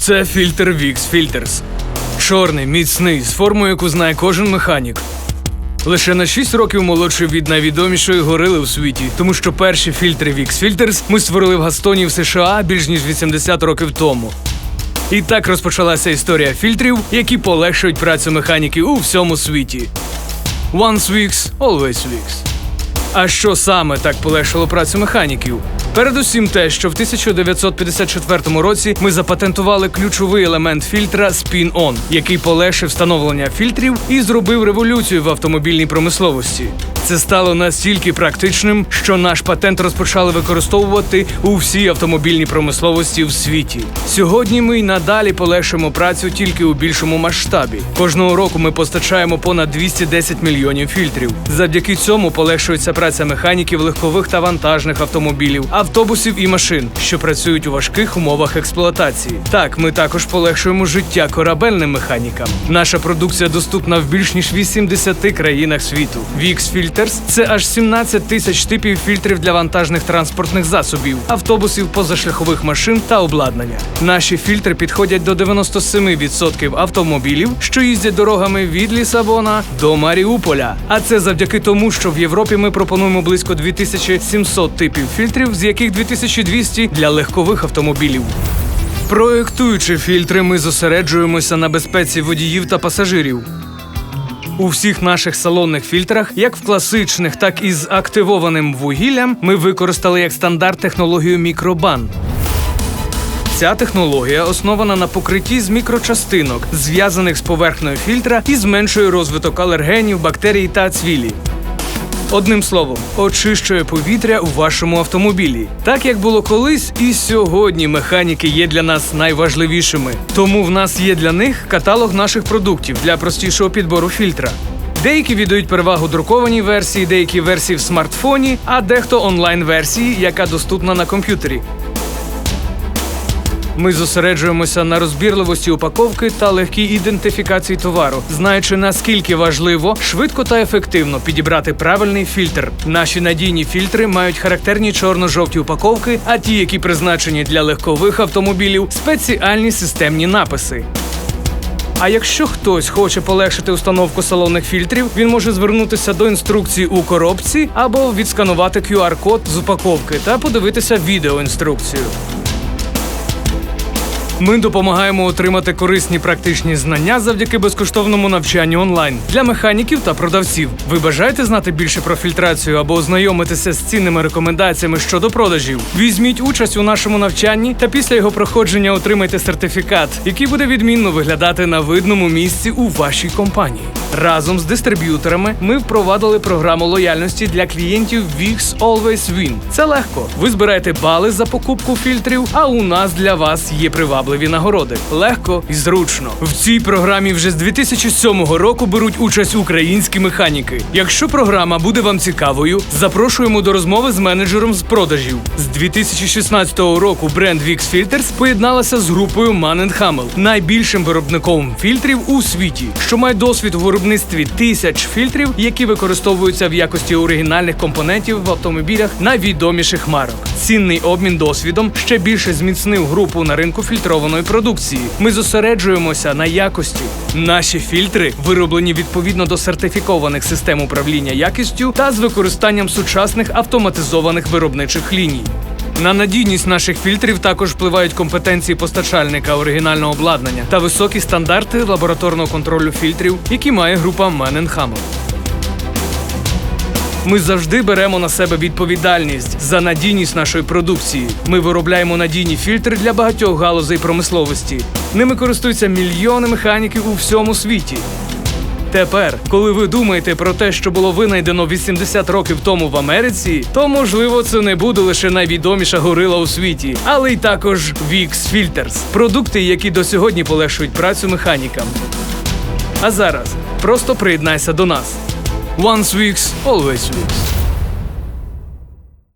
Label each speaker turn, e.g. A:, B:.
A: Це фільтр VIX Filters. Чорний, міцний, з формою, яку знає кожен механік. Лише на 6 років молодший від найвідомішої горили у світі, тому що перші фільтри VIX Filters ми створили в Гастоні в США більш ніж 80 років тому. І так розпочалася історія фільтрів, які полегшують працю механіків у всьому світі. Once Wix, always Wix. А що саме так полегшило працю механіків? Передусім те, що в 1954 році ми запатентували ключовий елемент фільтра Spin-On, який полегшив встановлення фільтрів і зробив революцію в автомобільній промисловості. Це стало настільки практичним, що наш патент розпочали використовувати у всій автомобільній промисловості в світі. Сьогодні ми й надалі полегшуємо працю тільки у більшому масштабі. Кожного року ми постачаємо понад 210 мільйонів фільтрів. Завдяки цьому полегшується праця механіків легкових та вантажних автомобілів, автобусів і машин, що працюють у важких умовах експлуатації. Так, ми також полегшуємо життя корабельним механікам. Наша продукція доступна в більш ніж 80 країнах світу. VX Filters – це аж 17 тисяч типів фільтрів для вантажних транспортних засобів, автобусів, позашляхових машин та обладнання. Наші фільтри підходять до 97% автомобілів, що їздять дорогами від Лісабона до Маріуполя. А це завдяки тому, що в Європі ми пропонуємо близько 2700 типів фільтрів, з яких 2200 для легкових автомобілів. Проєктуючи фільтри, ми зосереджуємося на безпеці водіїв та пасажирів. У всіх наших салонних фільтрах, як в класичних, так і з активованим вугіллям, ми використали як стандарт технологію мікробан. Ця технологія основана на покритті з мікрочастинок, зв'язаних з поверхнею фільтра і зменшує розвиток алергенів, бактерій та цвілі. Одним словом, очищує повітря у вашому автомобілі. Так як було колись, і сьогодні механіки є для нас найважливішими. Тому в нас є для них каталог наших продуктів для простішого підбору фільтра. Деякі віддають перевагу друкованій версії, деякі версії в смартфоні, а дехто онлайн-версії, яка доступна на комп'ютері. Ми зосереджуємося на розбірливості упаковки та легкій ідентифікації товару, знаючи наскільки важливо швидко та ефективно підібрати правильний фільтр. Наші надійні фільтри мають характерні чорно-жовті упаковки, а ті, які призначені для легкових автомобілів, спеціальні системні написи. А якщо хтось хоче полегшити установку салонних фільтрів, він може звернутися до інструкції у коробці або відсканувати QR-код з упаковки та подивитися відеоінструкцію. Ми допомагаємо отримати корисні практичні знання завдяки безкоштовному навчанню онлайн для механіків та продавців. Ви бажаєте знати більше про фільтрацію або ознайомитися з цінними рекомендаціями щодо продажів? Візьміть участь у нашому навчанні та після його проходження отримайте сертифікат, який буде відмінно виглядати на видному місці у вашій компанії. Разом з дистриб'юторами ми впровадили програму лояльності для клієнтів VIX Always Win. Це легко. Ви збираєте бали за покупку фільтрів, а у нас для вас є привабливі нагороди. Легко і зручно. В цій програмі вже з 2007 року беруть участь українські механіки. Якщо програма буде вам цікавою, запрошуємо до розмови з менеджером з продажів. З 2016 року бренд VIX Filters поєдналася з групою Mann Hamel, найбільшим виробником фільтрів у світі, що має досвід у виробництві тисяч фільтрів, які використовуються в якості оригінальних компонентів в автомобілях найвідоміших марок. Цінний обмін досвідом ще більше зміцнив групу на ринку фільтрованої продукції. Ми зосереджуємося на якості. Наші фільтри вироблені відповідно до сертифікованих систем управління якістю та з використанням сучасних автоматизованих виробничих ліній. На надійність наших фільтрів також впливають компетенції постачальника оригінального обладнання та високі стандарти лабораторного контролю фільтрів, які має група Mann Hamel. Ми завжди беремо на себе відповідальність за надійність нашої продукції. Ми виробляємо надійні фільтри для багатьох галузей промисловості. Ними користуються мільйони механіків у всьому світі. Тепер, коли ви думаєте про те, що було винайдено 80 років тому в Америці, то можливо це не буде лише найвідоміша горила у світі, але й також VIX Filters – продукти, які до сьогодні полегшують працю механікам. А зараз просто приєднайся до нас. Once Weeks, always Wix.